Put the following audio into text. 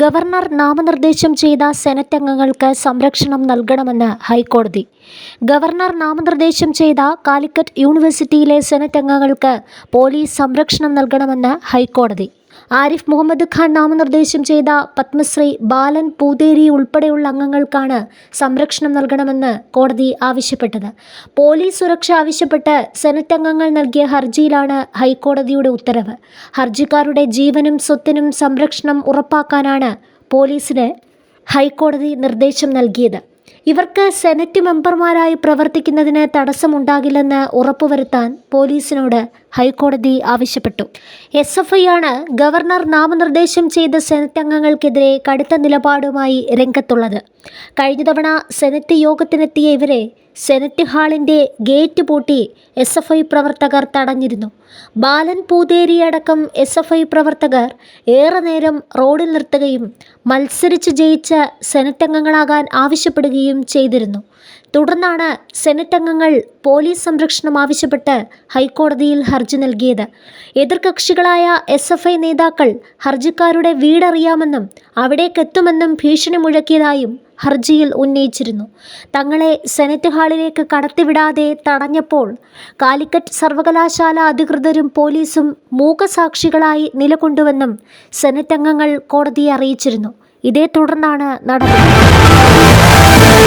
Governor നാമനിർദ്ദേശം ചെയ്ത senate അംഗങ്ങൾക്ക് സംരക്ഷണം നൽകണമെന്ന് ഹൈക്കോടതി. ഗവർണർ നാമനിർദ്ദേശം ചെയ്ത കാലിക്കറ്റ് യൂണിവേഴ്സിറ്റിയിലെ സെനറ്റ് അംഗങ്ങൾക്ക് പോലീസ് സംരക്ഷണം നൽകണമെന്ന് ഹൈക്കോടതി. ആരിഫ് മുഹമ്മദ് ഖാൻ നാമനിർദ്ദേശം ചെയ്ത പത്മശ്രീ ബാലൻ പൂതേരി ഉൾപ്പെടെയുള്ള അംഗങ്ങൾക്കാണ് സംരക്ഷണം നൽകണമെന്ന് കോടതി ആവശ്യപ്പെട്ടത്. പോലീസ് സുരക്ഷ ആവശ്യപ്പെട്ട് സെനറ്റ് അംഗങ്ങൾ നൽകിയ ഹർജിയിലാണ് ഹൈക്കോടതിയുടെ ഉത്തരവ്. ഹർജിക്കാരുടെ ജീവനും സ്വത്തിനും സംരക്ഷണം ഉറപ്പാക്കാനാണ് പോലീസിന് ഹൈക്കോടതി നിർദ്ദേശം നൽകിയത്. ഇവർക്ക് സെനറ്റ് മെമ്പർമാരായി പ്രവർത്തിക്കുന്നതിന് തടസ്സമുണ്ടാകില്ലെന്ന് ഉറപ്പുവരുത്താൻ പോലീസിനോട് ഹൈക്കോടതി ആവശ്യപ്പെട്ടു. എസ് എഫ് ഐ ആണ് ഗവർണർ നാമനിർദ്ദേശം ചെയ്ത സെനറ്റ് അംഗങ്ങൾക്കെതിരെ കടുത്ത നിലപാടുമായി രംഗത്തുള്ളത്. കഴിഞ്ഞ തവണ സെനറ്റ് യോഗത്തിനെത്തിയ ഇവരെ സെനറ്റ് ഹാളിന്റെ ഗേറ്റ് പൂട്ടി എസ് എഫ് ഐ പ്രവർത്തകർ തടഞ്ഞിരുന്നു. ബാലൻ പൂതേരി അടക്കം എസ് എഫ് ഐ പ്രവർത്തകർ ഏറെ നേരം റോഡിൽ നിർത്തുകയും മത്സരിച്ച് ജയിച്ച സെനറ്റ് അംഗങ്ങളാകാൻ ആവശ്യപ്പെടുകയും ചെയ്തിരുന്നു. തുടർന്നാണ് സെനറ്റ് അംഗങ്ങൾ പോലീസ് സംരക്ഷണം ആവശ്യപ്പെട്ട് ഹൈക്കോടതിയിൽ ഹർജി നൽകിയത്. എതിർകക്ഷികളായ എസ് എഫ് ഐ നേതാക്കൾ ഹർജിക്കാരുടെ വീടറിയാമെന്നും അവിടേക്കെത്തുമെന്നും ഭീഷണി മുഴക്കിയതായും ഹർജിയിൽ ഉന്നയിച്ചിരുന്നു. തങ്ങളെ സെനറ്റ് ഹാളിലേക്ക് കടത്തിവിടാതെ തടഞ്ഞപ്പോൾ കാലിക്കറ്റ് സർവകലാശാല അധികൃതരും പോലീസും മൂകസാക്ഷികളായി നിലകൊണ്ടുവെന്നും സെനറ്റ് അംഗങ്ങൾ കോടതിയെ അറിയിച്ചിരുന്നു. ഇതേ തുടർന്നാണ് നടപടി